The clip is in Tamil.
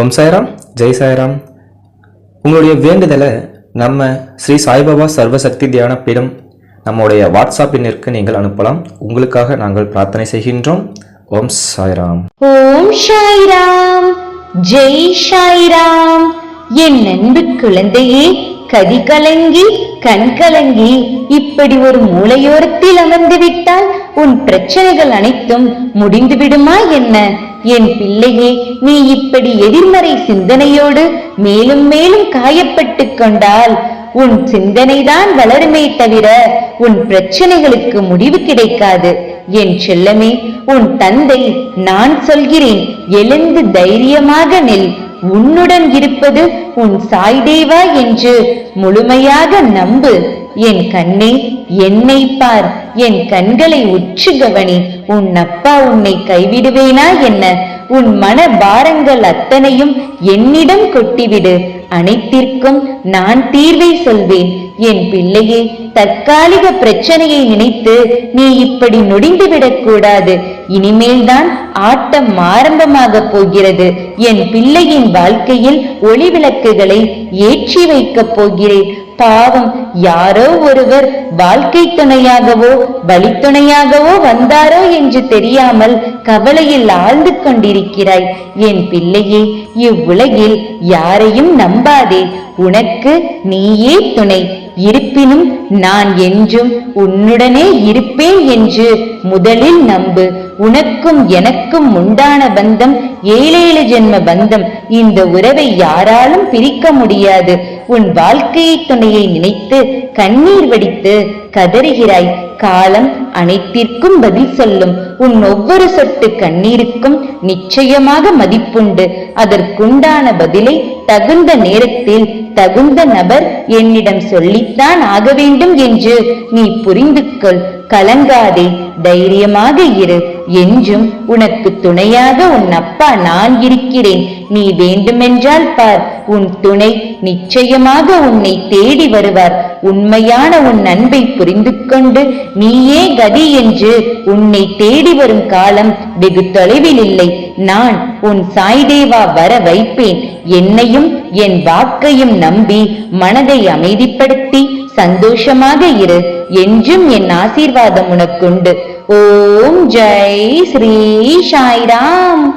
ஓம் சாய்ராம் ஜெய் சாய்ராம். உங்களுடைய வேண்டுதலை நம்ம ஸ்ரீ சாய்பாபா சர்வசக்தி தியான பீடம் நம்முடைய வாட்ஸ்அப் எண்ணிற்கு நீங்கள் அனுப்பலாம். உங்களுக்காக நாங்கள் பிரார்த்தனை செய்கின்றோம். ஓம் சாய்ராம். ஓம் சாய்ராம் ஜெய் சாய்ராம். என் அன்பு குழந்தையே கதி கலங்கி கண் கலங்கி இப்படி ஒரு மூலையோரத்தில் அமர்ந்து விட்டால் உன் பிரச்சனைகள் அனைத்தும் முடிந்து விடுமா என்ன? என் பிள்ளையே நீ இப்படி எதிர்மறை சிந்தனையோடு மேலும் மேலும் காயப்பட்டு கொண்டால் உன் சிந்தனைதான் வளருமே தவிர உன் பிரச்சனைகளுக்கு முடிவு கிடைக்காது. என் செல்லமே உன் தந்தை நான் சொல்கிறேன். எழுந்து தைரியமாக நில். உன்னுடன் இருப்பது உன் சாய்தேவா என்று முழுமையாக நம்பு. என் கண்ணே என்னை பார். என் கண்களை உற்று கவனி. உன் அப்பா உன்னை கைவிடுவேனா என்ன? உன் மன பாரங்கள் அத்தனையும் என்னிடம் கொட்டிவிடு. அனைத்திற்கும் நான் தீர்வை சொல்வேன். என் பிள்ளையே தற்காலிக பிரச்சனையை நினைத்து நீ இப்படி நொடிந்துவிடக் விடக்கூடாது இனிமேல்தான் ஆட்டம் ஆரம்பமாக போகிறது. என் பிள்ளையின் வாழ்க்கையில் ஒளி விளக்குகளை ஏற்றி வைக்கப் போகிறேன். பாவம் யாரோ ஒருவர் வாழ்க்கை துணையாகவோ வழித்துணையாகவோ வந்தாரோ என்று தெரியாமல் கவலையில் ஆழ்ந்து கொண்டிருக்கிறாய். என் பிள்ளையே இவ்வுலகில் யாரையும் நம்பாதே. உனக்கு நீயே துணை. இருப்பினும் நான் என்றும் உன்னுடனே இருப்பேன் என்று முதலில் நம்பு. உனக்கும் எனக்கும் உண்டான பந்தம் ஏழேழு ஜென்ம பந்தம். இந்த உறவை யாராலும் பிரிக்க முடியாது. உன் வாழ்க்கையை துணையை நினைத்து கண்ணீர் வடித்து கதறுகிறாய். காலம் அனைத்திற்கும் பதில் சொல்லும். உன் ஒவ்வொரு சொட்டு கண்ணீருக்கும் நிச்சயமாக மதிப்புண்டு. அதற்குண்டான பதிலை தகுந்த நேரத்தில் தகுந்த நபர் என்னிடம் சொல்லித்தான் ஆக வேண்டும் என்று. நீ புரிந்து கொள் கலங்காதே. தைரியமாக இரு. என்றும் உனக்கு துணையாக உன் அப்பா நான் இருக்கிறேன். நீ வேண்டுமென்றால் பார். உன் துணை நிச்சயமாக உன்னை தேடி வருவார். உண்மையான உன் அன்பை புரிந்து கொண்டு நீயே கதி என்று உன்னை தேடி வரும் காலம் வெகு தொலைவில் இல்லை. நான் உன் சாய்தேவா வர வைப்பேன். என்னையும் என் வாக்கையும் நம்பி மனதை அமைதிப்படுத்தி சந்தோஷமாக இரு. என்றும் என் ஆசீர்வாதம் உனக்குண்டு. ஓம் ஜெய் ஸ்ரீ சாய்ராம்.